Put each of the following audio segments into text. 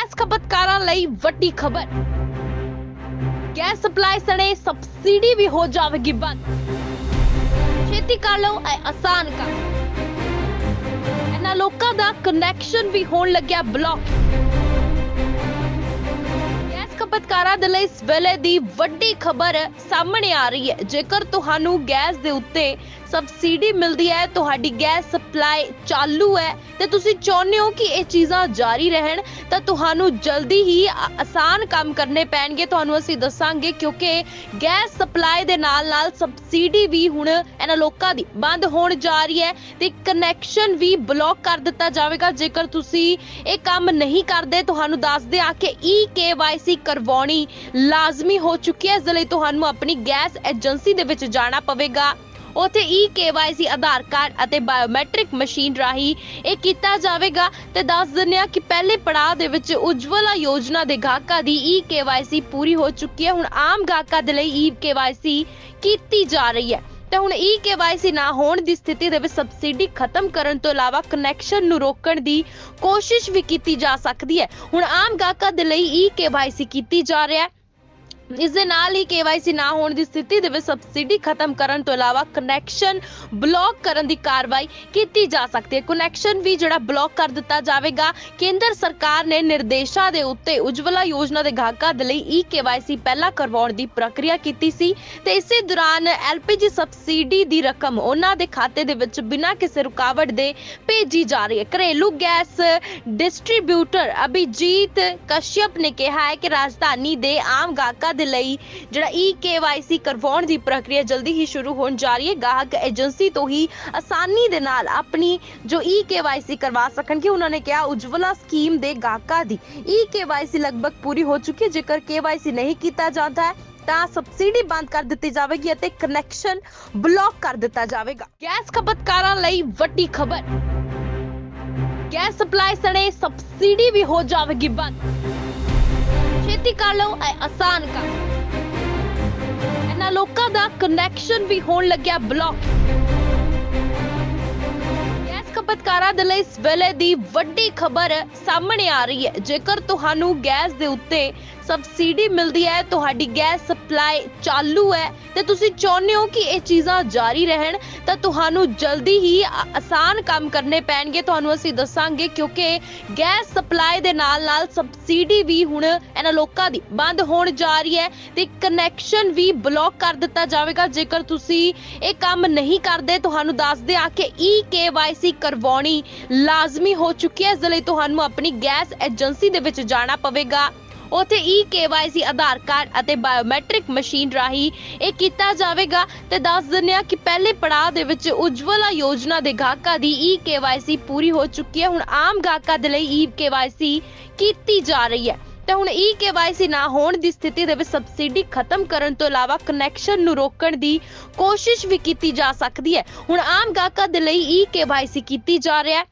Gas ਖਪਤਕਾਰਾਂ ਲਈ ਵੱਡੀ ਖਬਰ। ਗੈਸ ਸਪਲਾਈ ਸਣੇ ਸਬਸਿਡੀ ਵੀ ਹੋ ਜਾਵੇਗੀ ਬੰਦ। ਛੇਤੀ ਕਰ ਲਓ, ਇਹ ਆਸਾਨ ਕੰਮ। ਇਹਨਾਂ ਲੋਕਾਂ ਦਾ ਕਨੈਕਸ਼ਨ ਵੀ ਹੋਣ ਲੱਗਿਆ ਬਲੌਕ ਗੈਸ ਖਪਤਕਾਰਾਂ ਦੇ ਲਈ ਇਸ ਵੇਲੇ ਦੀ ਵੱਡੀ ਖਬਰ ਸਾਹਮਣੇ ਆ ਰਹੀ ਹੈ। ਜੇਕਰ ਤੁਹਾਨੂੰ ਗੈਸ ਦੇ ਉੱਤੇ ਸਬਸਿਡੀ ਮਿਲਦੀ ਹੈ, ਤੁਹਾਡੀ ਗੈਸ ਸਪਲਾਈ ਚਾਲੂ ਹੈ, ਤੇ ਤੁਸੀਂ ਚਾਹੁੰਦੇ ਹੋ ਕਿ ਇਹ ਚੀਜ਼ਾਂ ਜਾਰੀ ਰਹਿਣ, ਤਾਂ ਤੁਹਾਨੂੰ ਜਲਦੀ ਹੀ ਆਸਾਨ ਕੰਮ ਕਰਨੇ ਪੈਣਗੇ। ਤੁਹਾਨੂੰ ਅਸੀਂ ਦੱਸਾਂਗੇ ਕਿਉਂਕਿ ਗੈਸ ਸਪਲਾਈ ਦੇ ਨਾਲ ਨਾਲ ਸਬਸਿਡੀ ਵੀ ਹੁਣ ਇਹਨਾਂ ਲੋਕਾਂ ਦੀ ਬੰਦ ਹੋਣ ਜਾ ਰਹੀ ਹੈ, ਤੇ ਕਨੈਕਸ਼ਨ ਵੀ ਬਲੌਕ ਕਰ ਦਿੱਤਾ ਜਾਵੇਗਾ। ਜੇਕਰ ਤੁਸੀਂ ਇਹ ਕੰਮ ਨਹੀਂ ਕਰਦੇ, ਤੁਹਾਨੂੰ ਦੱਸਦੇ ਆ ਕਿ ਈ ਕੇਵਾਈਸੀ ਕਰਵਾਉਣੀ ਲਾਜ਼ਮੀ ਹੋ ਚੁੱਕੀ ਹੈ। ਇਸ ਲਈ ਤੁਹਾਨੂੰ ਆਪਣੀ ਗੈਸ ਏਜੰਸੀ ਦੇ ਵਿੱਚ ਜਾਣਾ ਪਵੇਗਾ। ਉਥੇ ਈ ਕੇਵਾਈਸੀ ਆਧਾਰ ਕਾਰਡ ਅਤੇ ਬਾਇਓਮੈਟ੍ਰਿਕ ਮਸ਼ੀਨ ਰਾਹੀਂ ਇਹ ਕੀਤਾ ਜਾਵੇਗਾ ਤੇ ਦੱਸ ਦਿੰਦੇ ਆ ਕਿ ਪਹਿਲੇ ਪੜਾਅ ਦੇ ਵਿੱਚ ਉਜਵਲਾ ਯੋਜਨਾ ਦੇ ਗਾਹਕਾਂ ਦੀ ਈ ਕੇਵਾਈਸੀ ਪੂਰੀ ਹੋ ਚੁੱਕੀ ਹੈ। ਹੁਣ ਆਮ ਗਾਹਕਾਂ ਦੇ ਲਈ ਈ ਕੇਵਾਈਸੀ ਕੀਤੀ ਜਾ ਰਹੀ ਹੈ। ਤੇ ਹੁਣ ਈ ਕੇਵਾਈਸੀ ਨਾ ਹੋਣ ਦੀ ਸਥਿਤੀ ਦੇ ਵਿੱਚ ਸਬਸਿਡੀ ਖਤਮ ਕਰਨ ਤੋਂ ਇਲਾਵਾ ਕਨੈਕਸ਼ਨ ਨੂੰ ਰੋਕਣ ਦੀ ਕੋਸ਼ਿਸ਼ ਵੀ ਕੀਤੀ ਜਾ ਸਕਦੀ ਹੈ। ਹੁਣ ਆਮ ਗਾਹਕਾਂ ਦੇ ਲਈ ਈ ਕੇਵਾਈਸੀ ਕੀਤੀ ਜਾ ਰਿਹਾ ਹੈ। ਇਸ ਦੇ ਨਾਲ ਹੀ KYC ਨਾ ਹੋਣ ਦੀ ਸਥਿਤੀ ਦੇ ਵਿੱਚ ਸਬਸਿਡੀ ਖਤਮ ਕਰਨ ਤੋਂ ਇਲਾਵਾ ਕਨੈਕਸ਼ਨ ਬਲੌਕ ਕਰਨ ਦੀ ਕਾਰਵਾਈ ਕੀਤੀ ਜਾ ਸਕਦੀ ਹੈ। ਕਨੈਕਸ਼ਨ ਵੀ ਜਿਹੜਾ ਬਲੌਕ ਕਰ ਦਿੱਤਾ ਜਾਵੇਗਾ। ਕੇਂਦਰ ਸਰਕਾਰ ਨੇ ਨਿਰਦੇਸ਼ਾਂ ਦੇ ਉੱਤੇ ਉਜਵਲਾ ਯੋਜਨਾ ਦੇ ਗਾਹਕਾਂ ਦੇ ਲਈ ਈ KYC ਪਹਿਲਾਂ ਕਰਵਾਉਣ ਦੀ ਪ੍ਰਕਿਰਿਆ ਕੀਤੀ ਸੀ ਤੇ ਇਸੇ ਦੌਰਾਨ LPG ਸਬਸਿਡੀ ਦੀ ਰਕਮ ਉਹਨਾਂ ਦੇ ਖਾਤੇ ਦੇ ਵਿੱਚ ਬਿਨਾਂ ਕਿਸੇ ਰੁਕਾਵਟ ਦੇ ਭੇਜੀ ਜਾ ਰਹੀ ਹੈ। ਘਰੇਲੂ ਗੈਸ ਡਿਸਟ੍ਰੀਬਿਊਟਰ ਅਭਿਜੀਤ ਕਸ਼ਯਪ ਨੇ ਕਿਹਾ ਹੈ ਕਿ ਰਾਜਧਾਨੀ ਦੇ ਆਮ ਗਾਹਕਾਂ ਦੇ ਲਈ ਜਿਹੜਾ ਈ ਕੇਵਾਈਸੀ ਕਰਵਾਉਣ ਦੀ ਪ੍ਰਕਿਰਿਆ ਜਲਦੀ ਹੀ ਸ਼ੁਰੂ ਹੋਣ ਜਾ ਰਹੀ ਹੈ। ਗਾਹਕ ਏਜੰਸੀ ਤੋਂ ਹੀ ਆਸਾਨੀ ਦੇ ਨਾਲ ਆਪਣੀ ਜੋ ਈ ਕੇਵਾਈਸੀ ਕਰਵਾ ਸਕਣਗੇ, ਉਹਨਾਂ ਨੇ ਕਿਹਾ ਉਜਵਲਾ ਸਕੀਮ ਦੇ ਗਾਹਕਾਂ ਦੀ ਈ ਕੇਵਾਈਸੀ ਲਗਭਗ ਪੂਰੀ ਹੋ ਚੁੱਕੀ ਹੈ। ਜੇਕਰ ਕੇਵਾਈਸੀ ਨਹੀਂ ਕੀਤਾ ਜਾਂਦਾ ਹੈ, ਤਾਂ ਸਬਸਿਡੀ ਬੰਦ ਕਰ ਦਿੱਤੀ ਜਾਵੇਗੀ ਅਤੇ ਕਨੈਕਸ਼ਨ ਬਲੌਕ ਕਰ ਦਿੱਤਾ ਜਾਵੇਗਾ। ਗੈਸ ਖਪਤਕਾਰਾਂ ਲਈ ਵੱਡੀ ਖਬਰ। ਗੈਸ ਸਪਲਾਈ ਸਣੇ ਸਬਸਿਡੀ ਵੀ ਹੋ ਜਾਵੇਗੀ ਬੰਦ। ਛੇਤੀ ਕਰ ਲਓ, ਇਹ ਆਸਾਨ ਕੰਮ। ਇਹਨਾਂ ਲੋਕਾਂ ਦਾ ਕਨੈਕਸ਼ਨ ਵੀ ਹੋਣ ਲੱਗਿਆ ਬਲੌਕ ਗੈਸ ਖਪਤਕਾਰਾਂ ਦੇ ਲਈ ਇਸ ਵੇਲੇ ਦੀ ਵੱਡੀ ਖਬਰ ਸਾਹਮਣੇ ਆ ਰਹੀ ਹੈ। ਜੇਕਰ ਤੁਹਾਨੂੰ ਗੈਸ ਦੇ ਉੱਤੇ ਸਬਸਿਡੀ ਮਿਲਦੀ ਹੈ, ਤੁਹਾਡੀ ਗੈਸ ਸਪਲਾਈ ਚਾਲੂ ਹੈ ਤੇ ਤੁਸੀਂ ਚਾਹੁੰਦੇ ਹੋ ਕਿ ਇਹ ਚੀਜ਼ਾਂ ਜਾਰੀ ਰਹਿਣ ਤਾਂ ਤੁਹਾਨੂੰ ਜਲਦੀ ਹੀ ਆਸਾਨ ਕੰਮ ਕਰਨੇ ਪੈਣਗੇ। ਤੁਹਾਨੂੰ ਅਸੀਂ ਦੱਸਾਂਗੇ ਕਿਉਂਕਿ ਗੈਸ ਸਪਲਾਈ ਦੇ ਨਾਲ ਨਾਲ ਸਬਸਿਡੀ ਵੀ ਹੁਣ ਇਹਨਾਂ ਲੋਕਾਂ ਦੀ ਬੰਦ ਹੋਣ ਜਾ ਰਹੀ ਹੈ ਤੇ ਕਨੈਕਸ਼ਨ ਵੀ ਬਲੌਕ ਕਰ ਦਿੱਤਾ ਜਾਵੇਗਾ। ਜੇਕਰ ਤੁਸੀਂ ਇਹ ਕੰਮ ਨਹੀਂ ਕਰਦੇ, ਤੁਹਾਨੂੰ ਦੱਸਦੇ ਆ ਕਿ ਈ ਕੇਵਾਈਸੀ ਕਰਵਾਉਣੀ ਲਾਜ਼ਮੀ ਹੋ ਚੁੱਕੀ ਹੈ। ਇਸ ਲਈ ਤੁਹਾਨੂੰ ਆਪਣੀ ਗੈਸ ਏਜੰਸੀ ਦੇ ਵਿੱਚ ਜਾਣਾ ਪਵੇਗਾ। ਉਥੇ ਈ ਕੇਵਾਈਸੀ ਆਧਾਰ ਕਾਰਡ ਅਤੇ ਬਾਇਓਮੈਟ੍ਰਿਕ ਮਸ਼ੀਨ ਰਾਹੀਂ ਇਹ ਕੀਤਾ ਜਾਵੇਗਾ ਤੇ ਦੱਸ ਦਿੰਦੇ ਆ ਕਿ ਪਹਿਲੇ ਪੜਾਅ ਦੇ ਵਿੱਚ ਉਜਵਲਾ ਯੋਜਨਾ ਦੇ ਗਾਹਕਾਂ ਦੀ ਈ ਕੇਵਾਈਸੀ ਪੂਰੀ ਹੋ ਚੁੱਕੀ ਹੈ। ਹੁਣ ਆਮ ਗਾਹਕਾਂ ਦੇ ਲਈ ਈ ਕੇਵਾਈਸੀ ਕੀਤੀ ਜਾ ਰਹੀ ਹੈ। ਤੇ ਹੁਣ ਈ ਕੇਵਾਈਸੀ ਨਾ ਹੋਣ ਦੀ ਸਥਿਤੀ ਦੇ ਵਿੱਚ ਸਬਸਿਡੀ ਖਤਮ ਕਰਨ ਤੋਂ ਇਲਾਵਾ ਕਨੈਕਸ਼ਨ ਨੂੰ ਰੋਕਣ ਦੀ ਕੋਸ਼ਿਸ਼ ਵੀ ਕੀਤੀ ਜਾ ਸਕਦੀ ਹੈ। ਹੁਣ ਆਮ ਗਾਹਕਾਂ ਦੇ ਲਈ ਈ ਕੇਵਾਈਸੀ ਕੀਤੀ ਜਾ ਰਿਹਾ ਹੈ।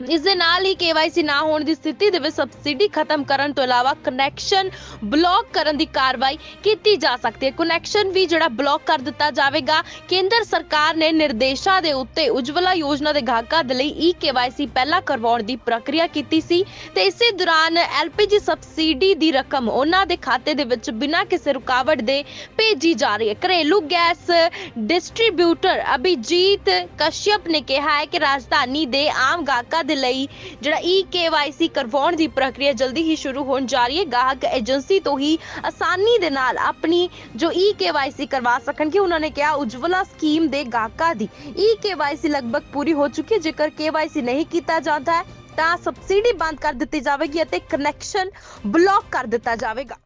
ਇਸ ਦੇ ਨਾਲ ਹੀ KYC ਨਾ ਹੋਣ ਦੀ ਸਥਿਤੀ ਦੇ ਵਿੱਚ ਸਬਸਿਡੀ ਖਤਮ ਕਰਨ ਤੋਂ ਇਲਾਵਾ ਕਨੈਕਸ਼ਨ ਬਲੌਕ ਕਰਨ ਦੀ ਕਾਰਵਾਈ ਕੀਤੀ ਜਾ ਸਕਦੀ ਹੈ। ਕਨੈਕਸ਼ਨ ਵੀ ਜਿਹੜਾ ਬਲੌਕ ਕਰ ਦਿੱਤਾ ਜਾਵੇਗਾ। ਕੇਂਦਰ ਸਰਕਾਰ ਨੇ ਨਿਰਦੇਸ਼ਾਂ ਦੇ ਉੱਤੇ ਉਜਵਲਾ ਯੋਜਨਾ ਦੇ ਗਾਹਕਾਂ ਦੇ ਲਈ ਈ KYC ਪਹਿਲਾਂ ਕਰਵਾਉਣ ਦੀ ਪ੍ਰਕਿਰਿਆ ਕੀਤੀ ਸੀ ਤੇ ਇਸੇ ਦੌਰਾਨ LPG ਸਬਸਿਡੀ ਦੀ ਰਕਮ ਉਹਨਾਂ ਦੇ ਖਾਤੇ ਦੇ ਵਿੱਚ ਬਿਨਾਂ ਕਿਸੇ ਰੁਕਾਵਟ ਦੇ ਭੇਜੀ ਜਾ ਰਹੀ ਹੈ। ਘਰੇਲੂ ਗੈਸ ਡਿਸਟ੍ਰੀਬਿਊਟਰ ਅਭਿਜੀਤ ਕਸ਼ਯਪ ਨੇ ਕਿਹਾ ਹੈ ਕਿ ਰਾਜਧਾਨੀ ਦੇ ਆਮ ਗਾਹਕਾਂ ਦੇ ਲਈ ਜਿਹੜਾ ਈ ਕੇਵਾਈਸੀ ਕਰਵਾਉਣ ਦੀ ਪ੍ਰਕਿਰਿਆ ਜਲਦੀ ਹੀ ਸ਼ੁਰੂ ਹੋਣ ਜਾ ਰਹੀ ਹੈ। ਗਾਹਕ ਏਜੰਸੀ ਤੋਂ ਹੀ ਆਸਾਨੀ ਦੇ ਨਾਲ ਆਪਣੀ ਜੋ ਈ ਕੇਵਾਈਸੀ ਕਰਵਾ ਸਕਣਗੇ, ਉਹਨਾਂ ਨੇ ਕਿਹਾ ਉਜਵਲਾ ਸਕੀਮ ਦੇ ਗਾਹਕਾਂ ਦੀ ਈ ਕੇਵਾਈਸੀ ਲਗਭਗ ਪੂਰੀ ਹੋ ਚੁੱਕੀ ਹੈ। ਜੇਕਰ ਕੇਵਾਈਸੀ ਨਹੀਂ ਕੀਤਾ ਜਾਂਦਾ ਹੈ, ਤਾਂ ਸਬਸਿਡੀ ਬੰਦ ਕਰ ਦਿੱਤੀ ਜਾਵੇਗੀ ਅਤੇ ਕਨੈਕਸ਼ਨ ਬਲੌਕ ਕਰ ਦਿੱਤਾ ਜਾਵੇਗਾ।